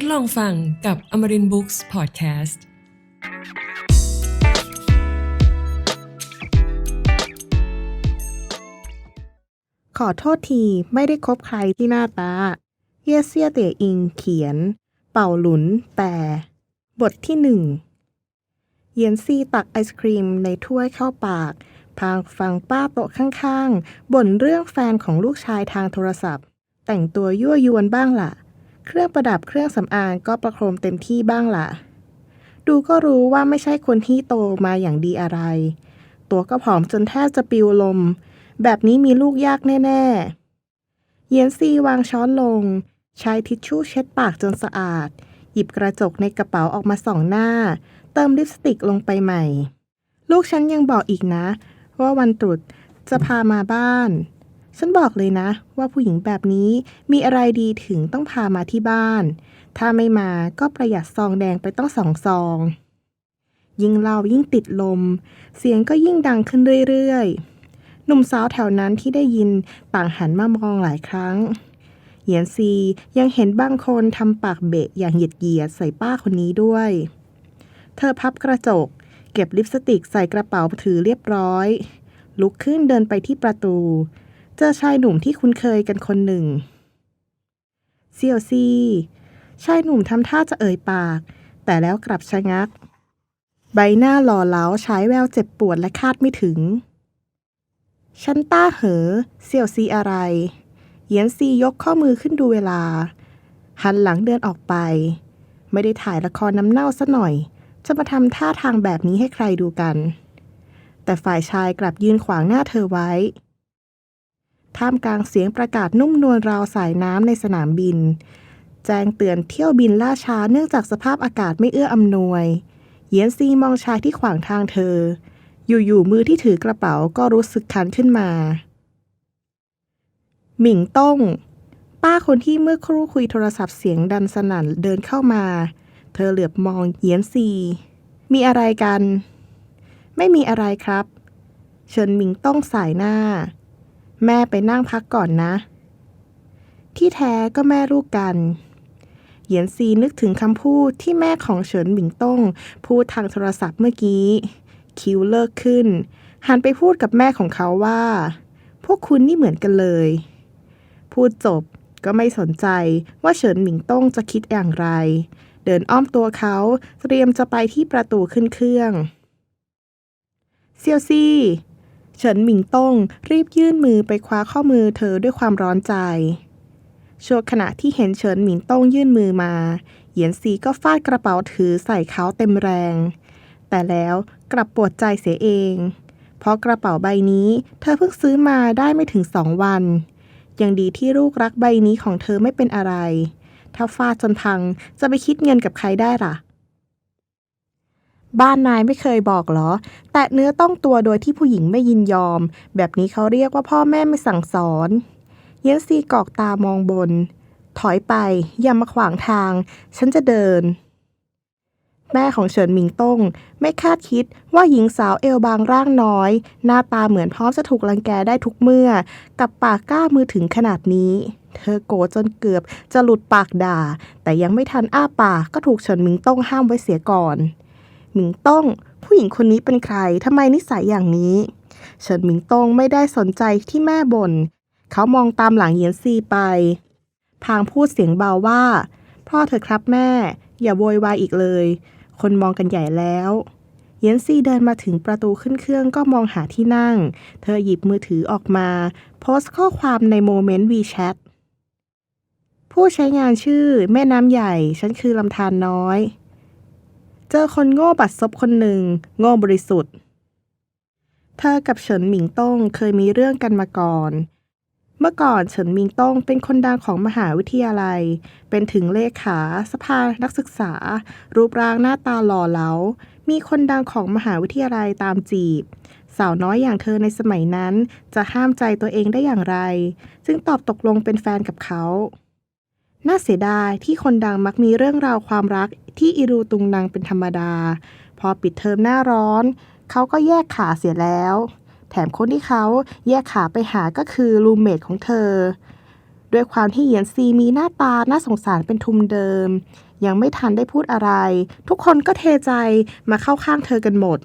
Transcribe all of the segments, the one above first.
ดลองฟังกับ Amarin Books Podcast ขอโทษทีไม่ได้คบใครที่หน้าตา เยเซียเตยอิงเขียน เป่าหลุนแปลบทที่หนึ่ง เยนซี่ตักไอศครีมในถ้วยเข้าปาก พางฟังป้าโต๊ะข้างๆ บ่นเรื่องแฟนของลูกชายทางโทรศัพท์ แต่งตัวยั่วยวนบ้างล่ะ เครื่องประดับเครื่องสำอางก็ประโคมเต็มที่บ้างล่ะ ดูก็รู้ว่าไม่ใช่คนที่โตมาอย่างดีอะไร ตัวก็ผอมจนแทบจะปิวลม แบบนี้มีลูกยากแน่ ๆ เยนซีวางช้อนลง ใช้ทิชชู่เช็ดปากจนสะอาด หยิบกระจกในกระเป๋าออกมาส่องหน้า เติมลิปสติกลงไปใหม่ ลูกฉันยังบอกอีกนะ ว่าวันตรุษจะพามาบ้าน ฉันบอกเลยนะ ว่าผู้หญิงแบบนี้มีอะไรดีถึงต้องพามาที่บ้าน ถ้าไม่มาก็ประหยัดซองแดงไปต้องสองซอง ยิ่งเล่ายิ่งติดลม เสียงก็ยิ่งดังขึ้นเรื่อยๆ หนุ่มสาวแถวนั้นที่ได้ยินต่างหันมามองหลายครั้ง เหยียนซียังเห็นบางคนทำปากเบะอย่างเหยียดเหยียดใส่ป้าคนนี้ด้วย เธอพับกระจก เก็บลิปสติกใส่กระเป๋าถือเรียบร้อย ลุกขึ้นเดินไปที่ประตู เจอชายหนุ่มที่คุ้นเคยกันคนหนึ่งเซียวซีชายหนุ่มทำท่าจะเอ่ยปาก แต่แล้วกลับชะงัก ใบหน้าหล่อเหลาฉายแววเจ็บปวดและคาดไม่ถึง ฉันต้าเหอเสี่ยวซีอะไร เหยียนซียกข้อมือขึ้นดูเวลา หันหลังเดินออกไป ไม่ได้ถ่ายละครน้ำเน่าซะหน่อย จะมาทำท่าทางแบบนี้ให้ใครดูกัน แต่ฝ่ายชายกลับยืนขวางหน้าเธอไว้ ท่ามกลางเสียงประกาศนุ่มนวลราวสายน้ำในสนามบิน แจ้งเตือนเที่ยวบินล่าช้าเนื่องจากสภาพอากาศไม่เอื้ออำนวย เยียนซีมองชายที่ขวางทางเธอ อยู่ๆมือที่ถือกระเป๋าก็รู้สึกคันขึ้นมา หมิงต้ง ป้าคนที่เมื่อครู่คุยโทรศัพท์เสียงดันสนั่นเดินเข้ามา เธอเหลือบมองเยียนซี มีอะไรกัน ไม่มีอะไรครับ เฉินหมิงต้งสายหน้า แม่ไปนั่งพักก่อนนะ ที่แท้ก็แม่ลูกกัน เหยียนซีนึกถึงคำพูดที่แม่ของเฉินหมิงต้ง พูดทางโทรศัพท์เมื่อกี้ คิวเลิกขึ้น หันไปพูดกับแม่ของเขาว่า พวกคุณนี่เหมือนกันเลย พูดจบก็ไม่สนใจว่าเฉินหมิงต้งจะคิดอย่างไร เดินอ้อมตัวเขาเตรียมจะไปที่ประตูขึ้นเครื่อง เซียวซี่ เฉินหมิงต้งรีบยื่นมือไปคว้าข้อมือเธอด้วยความร้อนใจ ชั่วขณะที่เห็นเฉินหมิงต้งยื่นมือมา เหยียนซีก็ฟาดกระเป๋าถือใส่เขาเต็มแรง แต่แล้วกลับปวดใจเสียเอง เพราะกระเป๋าใบนี้เธอเพิ่งซื้อมาได้ไม่ถึงสองวัน ยังดีที่ลูกรักใบนี้ของเธอไม่เป็นอะไร ถ้าฟาดจนพังจะไปคิดเงินกับใครได้ล่ะ บ้านนายไม่เคยบอกเหรอ แตะเนื้อต้องตัวโดยที่ผู้หญิงไม่ยินยอม แบบนี้เขาเรียกว่าพ่อแม่ไม่สั่งสอน เยนซีกอกตามองบน ถอยไป อย่ามาขวางทาง ฉันจะเดิน แม่ของเฉินหมิงต้ง ไม่คาดคิดว่าหญิงสาวเอวบางร่างน้อย หน้าตาเหมือนพร้อมจะถูกรังแกได้ทุกเมื่อ กับปากกล้ามือถึงขนาดนี้เธอโกรธจนเกือบจะหลุดปากด่า แต่ยังไม่ทันอ้าปากก็ถูกเฉินหมิงต้งห้ามไว้เสียก่อน หมิงต้งผู้หญิงคนนี้เป็นใครทำไมนิสัยอย่างนี้เฉินหมิงต้งไม่ได้สนใจที่แม่บน่นเขามองตามหลังเหยียนซีไป พางพูดเสียงเบาว่า พ่อเธอครับแม่ อย่าโวยวายอีกเลย คนมองกันใหญ่แล้วเยนซีเดินมาถึงประตูขึ้นเครื่องก็มองหาที่นั่ง เธอหยิบมือถือออกมา โพสต์ข้อความในโมเมนต์ WeChat ผู้ใช้งานชื่อแม่น้ำใหญ่ ฉันคือลำธารน้อย เจอคนโง่บัดซบคนหนึ่ง โง่บริสุทธิ์ เธอกับเฉินหมิงต้งเคยมีเรื่องกันมาก่อน เมื่อก่อนเฉินหมิงต้งเป็นคนดังของมหาวิทยาลัย เป็นถึงเลขาสภานักศึกษา รูปร่างหน้าตาหล่อเหลา มีคนดังของมหาวิทยาลัยตามจีบ สาวน้อยอย่างเธอในสมัยนั้นจะห้ามใจตัวเองได้อย่างไร จึงตอบตกลงเป็นแฟนกับเขาน่าเสียดายที่คนดังมักมีเรื่องราวความรัก ที่อิรูตุงนังเป็นธรรมดา พอปิดเทอมหน้าร้อน เขาก็แยกขาเสียแล้ว แถมคนที่เขาแยกขาไปหาก็คือรูเมทของเธอ ด้วยความที่เหยียนซีมีหน้าตาน่าสงสารเป็นทุมเดิม ยังไม่ทันได้พูดอะไร ทุกคนก็เทใจมาเข้าข้างเธอกันหมด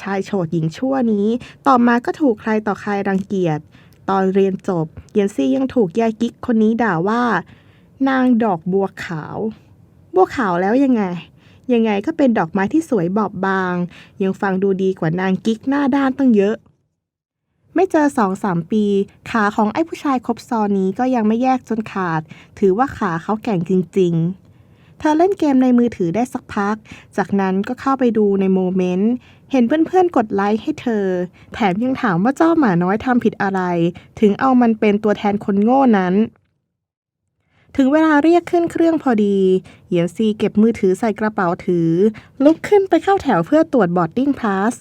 ชายโฉดหญิงชั่วนี้ ต่อมาก็ถูกใครต่อใครรังเกียจตอนเรียนจบ เยนซี่ยังถูกยายกิ๊กคนนี้ด่าว่า นางดอกบัวขาว บัวขาวแล้วยังไง ยังไงก็เป็นดอกไม้ที่สวยบอบบาง ยังฟังดูดีกว่านางกิ๊กหน้าด้านตั้งเยอะ ไม่เจอสองสามปี ขาของไอ้ผู้ชายครบซอนี้ก็ยังไม่แยกจนขาด ถือว่าขาเขาแก่งจริง ๆเธอเล่นเกมในมือถือได้สักพัก จากนั้นก็เข้าไปดูในโมเมนต์ เห็นเพื่อนๆ กดไลค์ให้เธอ แถมยังถามว่าเจ้าหมาน้อยทำผิดอะไร ถึงเอามันเป็นตัวแทนคนโง่นั้น ถึงเวลาเรียกขึ้นเครื่องพอดี เหยียนซีเก็บมือถือใส่กระเป๋าถือ ลุกขึ้นไปเข้าแถวเพื่อตรวจบอร์ดดิ้งพาส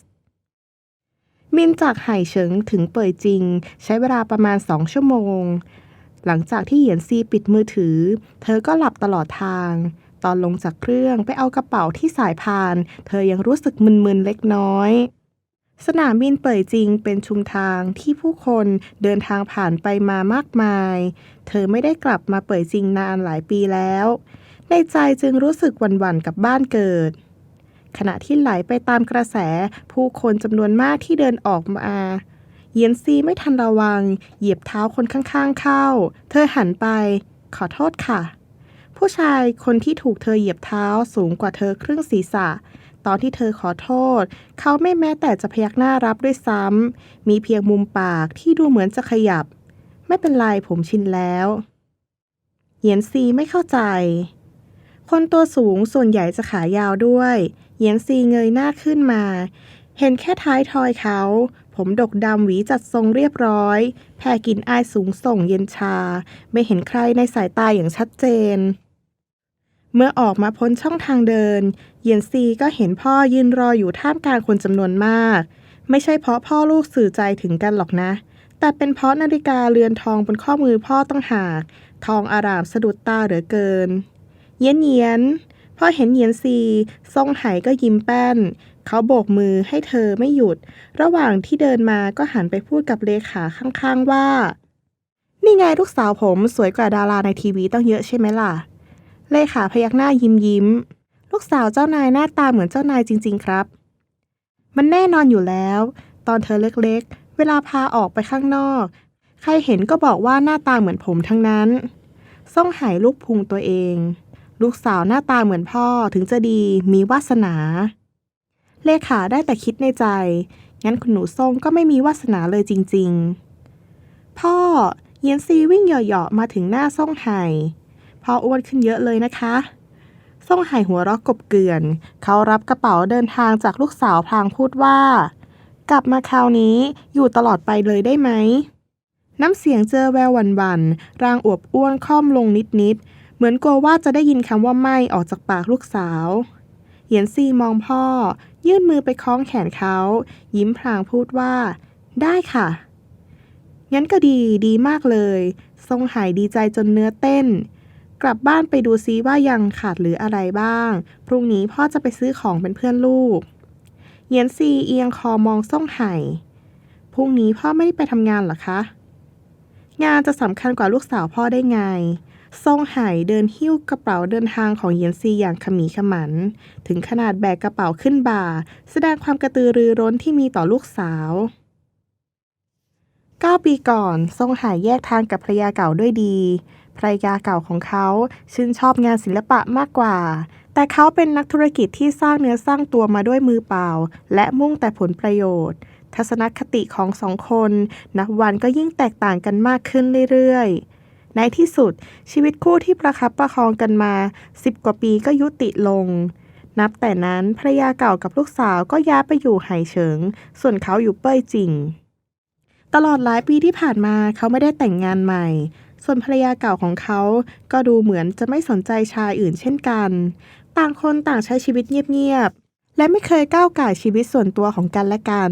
มินจากไห่เฉิงถึงเป่ยจริง ใช้เวลาประมาณสองชั่วโมง หลังจากที่เหยียนซีปิดมือถือ เธอก็หลับตลอดทาง ตอนลงจากเครื่องไปเอากระเป๋าที่สายพาน เธอยังรู้สึกมึนๆเล็กน้อย สนามบินเป่ยจริงเป็นชุมทางที่ผู้คนเดินทางผ่านไปมามากมาย เธอไม่ได้กลับมาเป่ยจริงนานหลายปีแล้ว ในใจจึงรู้สึกหวั่นๆกับบ้านเกิด ขณะที่ไหลไปตามกระแสผู้คนจำนวนมากที่เดินออกมาเยียนซีไม่ทันระวัง เหยียบเท้าคนข้างๆเข้า เธอหันไป ขอโทษค่ะ ผู้ชายคนที่ถูกเธอเหยียบเท้าสูงกว่าเธอครึ่งศีรษะ ตอนที่เธอขอโทษ เขาไม่แม้แต่จะพยักหน้ารับด้วยซ้ำ มีเพียงมุมปากที่ดูเหมือนจะขยับ ไม่เป็นไรผมชินแล้วเหยียนซีไม่เข้าใจ คนตัวสูงส่วนใหญ่จะขายาวด้วยเหยียนซีเงยหน้าขึ้นมา เห็นแค่ท้ายทอยเขา ผมดกดำหวีจัดทรงเรียบร้อย แผ่กลินอายสูงส่งเย็นชา ไม่เห็นใครในสายตาอย่างชัดเจนเมื่อออกมาพ้นช่องทางเดิน เยียนซีก็เห็นพ่อยืนรออยู่ท่ามกลางคนจำนวนมาก ไม่ใช่เพราะพ่อลูกสื่อใจถึงกันหรอกนะ แต่เป็นเพราะนาฬิกาเรือนทองบนข้อมือพ่อต้องหาก ทองอารามสะดุดตาเหลือเกิน เยียนเยียนพอเห็นเยียนซีทรงไหก็ยิ้มแป้น เขาโบกมือให้เธอไม่หยุด ระหว่างที่เดินมาก็หันไปพูดกับเลขาข้างๆว่า นี่ไงลูกสาวผมสวยกว่าดาราในทีวีต้องเยอะใช่ไหมล่ะ เลขาพยักหน้ายิ้มยิ้ม ลูกสาวเจ้านายหน้าตาเหมือนเจ้านายจริง ๆ ครับ มันแน่นอนอยู่แล้ว ตอนเธอเล็กๆ เวลาพาออกไปข้างนอก ใครเห็นก็บอกว่าหน้าตาเหมือนผมทั้งนั้นส่องหายลูกพุงตัวเอง ลูกสาวหน้าตาเหมือนพ่อถึงจะดีมีวาสนา เลขาได้แต่คิดในใจ งั้นคุณหนูส่งก็ไม่มีวาสนาเลยจริง ๆ พ่อเยียนซีวิ่งเหยาะๆมาถึงหน้าส่งไห่พ่ออ้วนขึ้นเยอะเลยนะคะ ส่งไห่หัวเรักกบเกลื่อน เขารับกระเป๋าเดินทางจากลูกสาวพลางพูดว่า กลับมาคราวนี้อยู่ตลอดไปเลยได้ไหม น้ำเสียงเจอแววหวันๆ ร่างอวบอ้วนค่อมลงนิดๆ เหมือนกลัวว่าจะได้ยินคำว่าไม่ออกจากปากลูกสาวเหยียนซีมองพ่อ ยื่นมือไปคล้องแขนเขา ยิ้มพลางพูดว่า ได้ค่ะ งั้นก็ดีดีมากเลย ทรงหายดีใจจนเนื้อเต้น กลับบ้านไปดูซิว่ายังขาดหรืออะไรบ้าง พรุ่งนี้พ่อจะไปซื้อของเป็นเพื่อนลูกเหยียนซีเอียงคอมองส่งไห่ พรุ่งนี้พ่อไม่ได้ไปทำงานหรอคะ งานจะสำคัญกว่าลูกสาวพ่อได้ไงทรงไห่เดินหิ้วกระเป๋าเดินทางของเหยียนซีอย่างขมีขมัน ถึงขนาดแบกกระเป๋าขึ้นบ่า แสดงความกระตือรือร้นที่มีต่อลูกสาว9ปีก่อน ทรงไหแยกทางกับภรรยาเก่าด้วยดี ภรรยาเก่าของเขาชื่นชอบงานศิลปะมากกว่า แต่เขาเป็นนักธุรกิจที่สร้างเนื้อสร้างตัวมาด้วยมือเปล่า และมุ่งแต่ผลประโยชน์ ทัศนคติของสองคน นับวันก็ยิ่งแตกต่างกันมากขึ้นเรื่อยๆ ในที่สุดชีวิตคู่ที่ประคับประคองกันมาสิบกว่าปีก็ยุติลงนับแต่นั้นภรรยาเก่ากับลูกสาวก็ย้ายไปอยู่ไหเฉิง ส่วนเขาอยู่เป้ยจริง ตลอดหลายปีที่ผ่านมาเขาไม่ได้แต่งงานใหม่ ส่วนภรรยาเก่าของเขา ก็ดูเหมือนจะไม่สนใจชายอื่นเช่นกัน ต่างคนต่างใช้ชีวิตเงียบๆ และไม่เคยก้าวก่ายชีวิตส่วนตัวของกันและกัน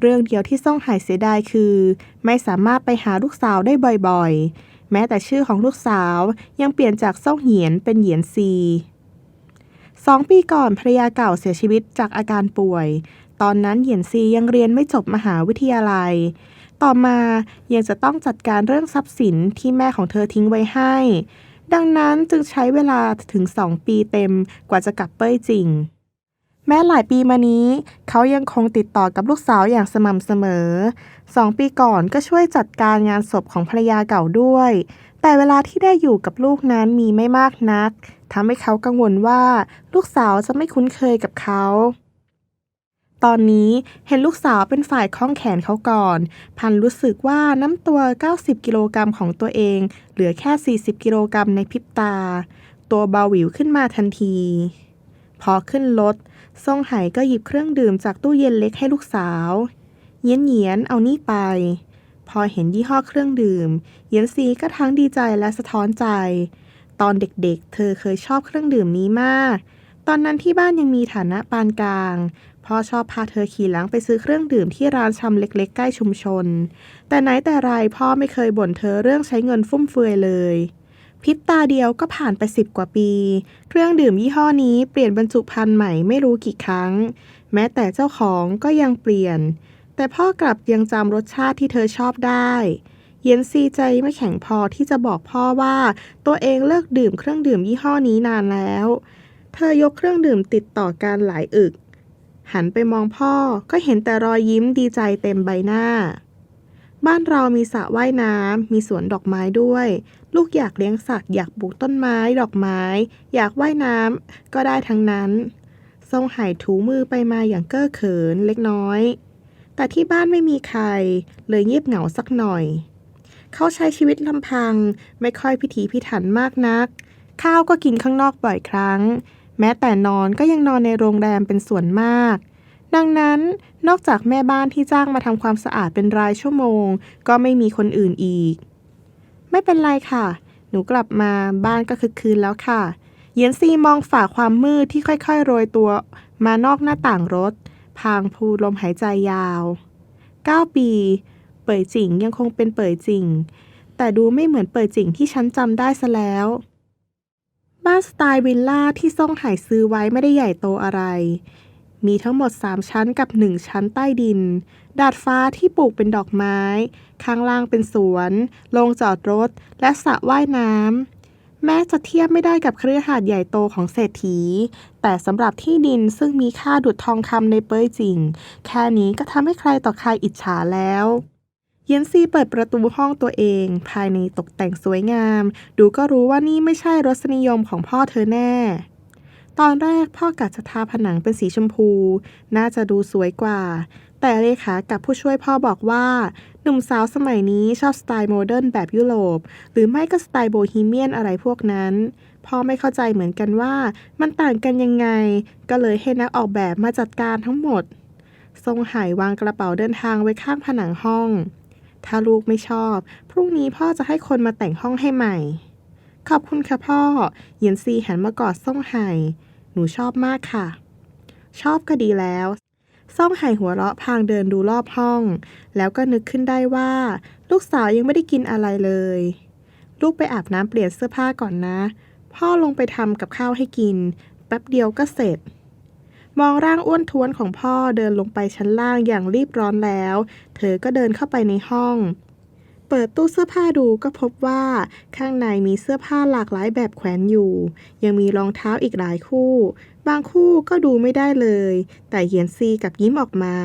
เรื่องเดียวที่ซ่องหายเสียดายคือ ไม่สามารถไปหาลูกสาวได้บ่อยๆ แม้แต่ชื่อของลูกสาวยังเปลี่ยนจากซ่องเหียนเป็นเหยียนซีสองปีก่อนภรรยาเก่าเสียชีวิตจากอาการป่วย ตอนนั้นเหยียนซียังเรียนไม่จบมหาวิทยาลัย ต่อมายังจะต้องจัดการเรื่องทรัพย์สินที่แม่ของเธอทิ้งไว้ให้ ดังนั้นจึงใช้เวลาถึง2ปีเต็มกว่าจะกลับเป้ยจริง แม้หลายปีมานี้ เขายังคงติดต่อกับลูกสาวอย่างสม่ำเสมอสองปีก่อนก็ช่วยจัดการงานศพของภรรยาเก่าด้วย แต่เวลาที่ได้อยู่กับลูกนั้นมีไม่มากนักทำให้เขากังวลว่าลูกสาวจะไม่คุ้นเคยกับเขา ตอนนี้เห็นลูกสาวเป็นฝ่ายคล้องแขนเขาก่อน พันรู้สึกว่าน้ำตัว 90 กิโลกรัมของตัวเอง เหลือแค่ 40 กิโลกรัมในพริบตา ตัวเบาหวิวขึ้นมาทันที พอขึ้นรถซ่งไห่ก็หยิบเครื่องดื่มจากตู้เย็นเล็กให้ลูกสาว เยียนเยียนเอานี่ไป พอเห็นยี่ห้อเครื่องดื่ม เยียนซีก็ทั้งดีใจและสะท้อนใจ ตอนเด็กๆ เธอเคยชอบเครื่องดื่มนี้มาก ตอนนั้นที่บ้านยังมีฐานะปานกลางพ่อชอบพาเธอขี่หลังไปซื้อเครื่องดื่มที่ร้านชำเล็กๆ ใกล้ชุมชน แต่ไหนแต่ไรพ่อไม่เคยบ่นเธอเรื่องใช้เงินฟุ่มเฟือยเลยพิบตาเดียวก็ผ่านไปสิบกว่าปี เครื่องดื่มยี่ห้อนี้เปลี่ยนบรรจุภัณฑ์ใหม่ไม่รู้กี่ครั้ง แม้แต่เจ้าของก็ยังเปลี่ยน แต่พ่อกลับยังจำรสชาติที่เธอชอบได้ เย็นซีใจไม่แข็งพอที่จะบอกพ่อว่า ตัวเองเลิกดื่มเครื่องดื่มยี่ห้อนี้นานแล้ว เธอยกเครื่องดื่มติดต่อกันหลายอึก หันไปมองพ่อก็เห็นแต่รอยยิ้มดีใจเต็มใบหน้า บ้านเรามีสระว่ายน้ำมีสวนดอกไม้ด้วย ลูกอยากเลี้ยงสัตว์อยากปลูกต้นไม้ดอกไม้ อยากว่ายน้ำก็ได้ทั้งนั้น ทรงหายถูมือไปมาอย่างเก้อเขินเล็กน้อย แต่ที่บ้านไม่มีใคร เลยเงียบเหงาสักหน่อย เขาใช้ชีวิตลำพังไม่ค่อยพิถีพิถันมากนักข้าวก็กินข้างนอกบ่อยครั้ง แม้แต่นอนก็ยังนอนในโรงแรมเป็นส่วนมาก ดังนั้นนอกจากแม่บ้านที่จ้างมาทำความสะอาดเป็นรายชั่วโมง ก็ไม่มีคนอื่นอีก ไม่เป็นไรค่ะ หนูกลับมาบ้านก็คึกคืนแล้วค่ะ เยียนซีมองฝ่าความมืดที่ค่อยๆ โรยตัว มานอกหน้าต่างรถ พางพูลมหายใจยาว 9 ปี เป่ยจิงยังคงเป็นเป่ยจิงแต่ดูไม่เหมือนเป่ยจิงที่ฉันจำได้ซะแล้ว บ้านสไตล์วิลล่าที่ซ่งไห่ซื้อไว้ไม่ได้ใหญ่โตอะไร มีทั้งหมด 3 ชั้นกับ 1 ชั้นใต้ดิน ดาดฟ้าที่ปลูกเป็นดอกไม้ ข้างล่างเป็นสวน โรงจอดรถ และสระว่ายน้ำ แม้จะเทียบไม่ได้กับเครือหาดใหญ่โตของเศรษฐี แต่สำหรับที่ดินซึ่งมีค่าดุดทองคำในเป้ยจริง แค่นี้ก็ทำให้ใครต่อใครอิจฉาแล้ว เยนซีเปิดประตูห้องตัวเอง ภายในตกแต่งสวยงาม ดูก็รู้ว่านี่ไม่ใช่รสนิยมของพ่อเธอแน่ ตอนแรกพ่อกะจะทาผนังเป็นสีชมพู น่าจะดูสวยกว่า แต่เลขากับผู้ช่วยพ่อบอกว่า หนุ่มสาวสมัยนี้ชอบสไตล์โมเดิร์นแบบยุโรป หรือไม่ก็สไตล์โบฮีเมียนอะไรพวกนั้น พ่อไม่เข้าใจเหมือนกันว่ามันต่างกันยังไง ก็เลยให้นักออกแบบมาจัดการทั้งหมด ทรงหายวางกระเป๋าเดินทางไว้ข้างผนังห้อง ถ้าลูกไม่ชอบ พรุ่งนี้พ่อจะให้คนมาแต่งห้องให้ใหม่ ขอบคุณค่ะพ่อเยียนซีหันมากอดซ่งไห่หนูชอบมากค่ะ ชอบก็ดีแล้วซ่องไห่หัวเราะพางเดินดูรอบห้อง แล้วก็นึกขึ้นได้ว่า ลูกสาวยังไม่ได้กินอะไรเลย ลูกไปอาบน้ำเปลี่ยนเสื้อผ้าก่อนนะ พ่อลงไปทำกับข้าวให้กิน แป๊บเดียวก็เสร็จ มองร่างอ้วนท้วนของพ่อเดินลงไปชั้นล่างอย่างรีบร้อนแล้ว เธอก็เดินเข้าไปในห้อง เปิดตู้เสื้อผ้าดูก็พบว่าข้างในมีเสื้อผ้าหลากหลายแบบแขวนอยู่ ยังมีรองเท้าอีกหลายคู่ บางคู่ก็ดูไม่ได้เลย แต่เยียนซีกับยิ้มออกมา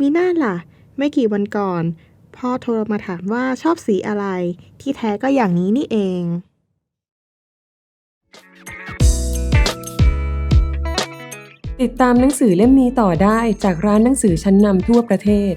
มีหน้าล่ะ ไม่กี่วันก่อน พ่อโทรมาถามว่าชอบสีอะไร ที่แท้ก็อย่างนี้นี่เอง ติดตามหนังสือเล่มนี้ต่อได้จากร้านหนังสือชั้นนำทั่วประเทศ